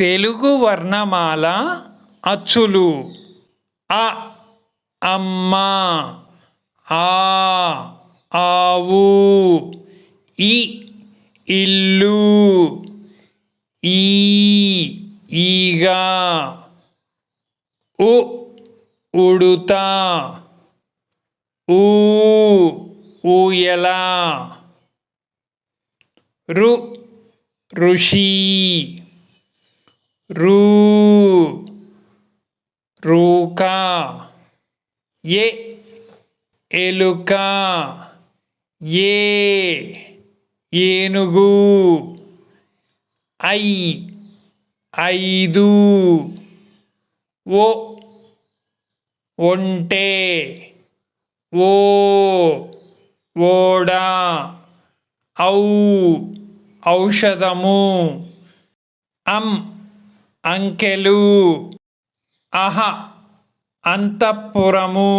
తెలుగు వర్ణమాల అచ్చులు. అ అమ్మ ఆ ఆవు ఇ ఇల్లు ఈ ఈగ ఉ ఉడుత ఊ ఊయల రు ఋషి. రూ. రూకా. ఏ. ఎలుక. ఏ. ఏనుగు. ఐ. ఐదు. ఓ. ఒంటే. ఓ. ఓడ. ఔ. ఔషధము. అం. అంకెలు. అహ అంతఃపురము.